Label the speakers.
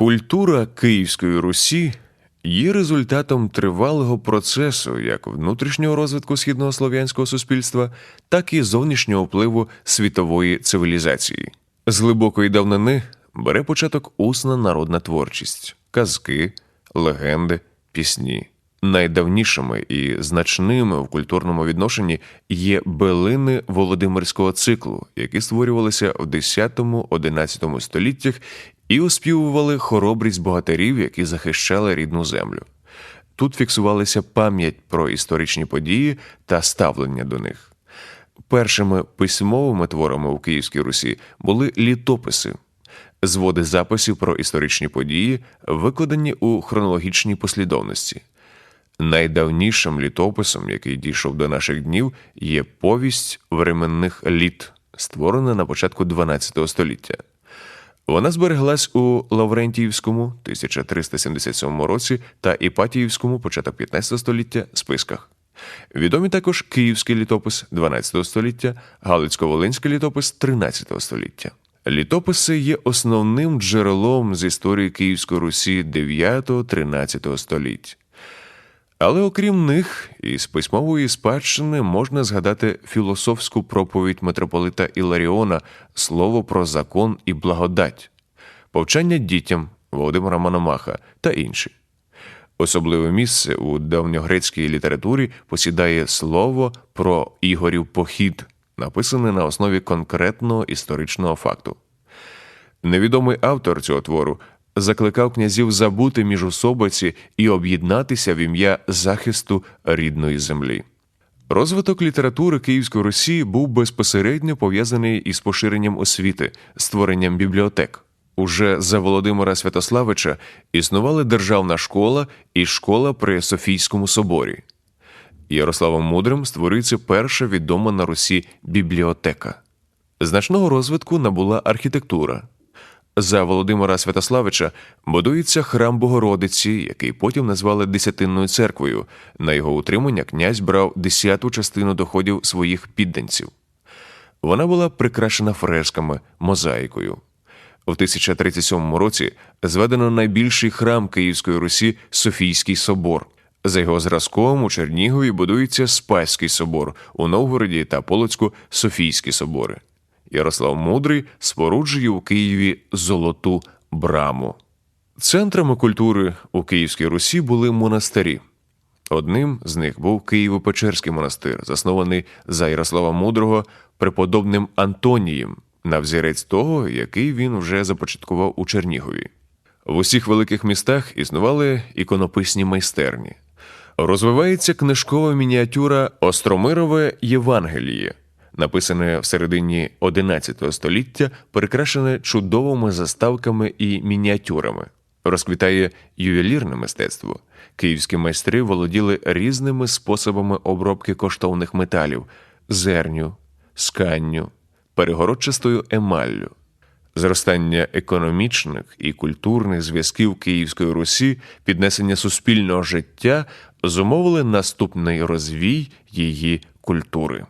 Speaker 1: Культура Київської Русі є результатом тривалого процесу як внутрішнього розвитку східного слов'янського суспільства, так і зовнішнього впливу світової цивілізації. З глибокої давнини бере початок усна народна творчість, казки, легенди, пісні. Найдавнішими і значними в культурному відношенні є белини Володимирського циклу, які створювалися в 10-11 століттях і оспівували хоробрість богатирів, які захищали рідну землю. Тут фіксувалася пам'ять про історичні події та ставлення до них. Першими письмовими творами у Київській Русі були літописи, зводи записів про історичні події, викладені у хронологічній послідовності. Найдавнішим літописом, який дійшов до наших днів, є повість временних літ, створена на початку XII століття. Вона збереглась у Лаврентіївському 1377 році та Іпатіївському початок 15 століття списках. Відомі також Київський літопис 12 століття, Галицько-Волинський літопис 13 століття. Літописи є основним джерелом з історії Київської Русі 9-13 століть. Але окрім них, із письмової спадщини можна згадати філософську проповідь митрополита Іларіона Слово про закон і благодать, повчання дітям Володимира Мономаха та інші. Особливе місце у давньогрецькій літературі посідає слово про Ігорів похід, написане на основі конкретного історичного факту. Невідомий автор цього твору закликав князів забути міжусобиці і об'єднатися в ім'я захисту рідної землі. Розвиток літератури Київської Росії був безпосередньо пов'язаний із поширенням освіти, створенням бібліотек. Уже за Володимира Святославича існували державна школа і школа при Софійському соборі. Ярославом Мудрим створюється перша відома на Русі бібліотека. Значного розвитку набула архітектура. За Володимира Святославича будується храм Богородиці, який потім назвали Десятинною церквою. На його утримання князь брав десяту частину доходів своїх підданців. Вона була прикрашена фресками, мозаїкою. У 1037 році зведено найбільший храм Київської Русі Софійський собор. За його зразком у Чернігові будується Спаський собор, у Новгороді та Полоцьку Софійські собори. Ярослав Мудрий споруджує у Києві золоту браму. Центрами культури у Київській Русі були монастирі. Одним з них був Києво-Печерський монастир, заснований за Ярослава Мудрого преподобним Антонієм, на взірець того, який він вже започаткував у Чернігові. В усіх великих містах існували іконописні майстерні. Розвивається книжкова мініатюра Остромирове Євангеліє, написане в середині XI століття, перекрашене чудовими заставками і мініатюрами. Розквітає ювелірне мистецтво. Київські майстри володіли різними способами обробки коштовних металів зерню, сканню, перегородчастою емаллю. Зростання економічних і культурних зв'язків Київської Русі, піднесення суспільного життя зумовили наступний розвій її культури.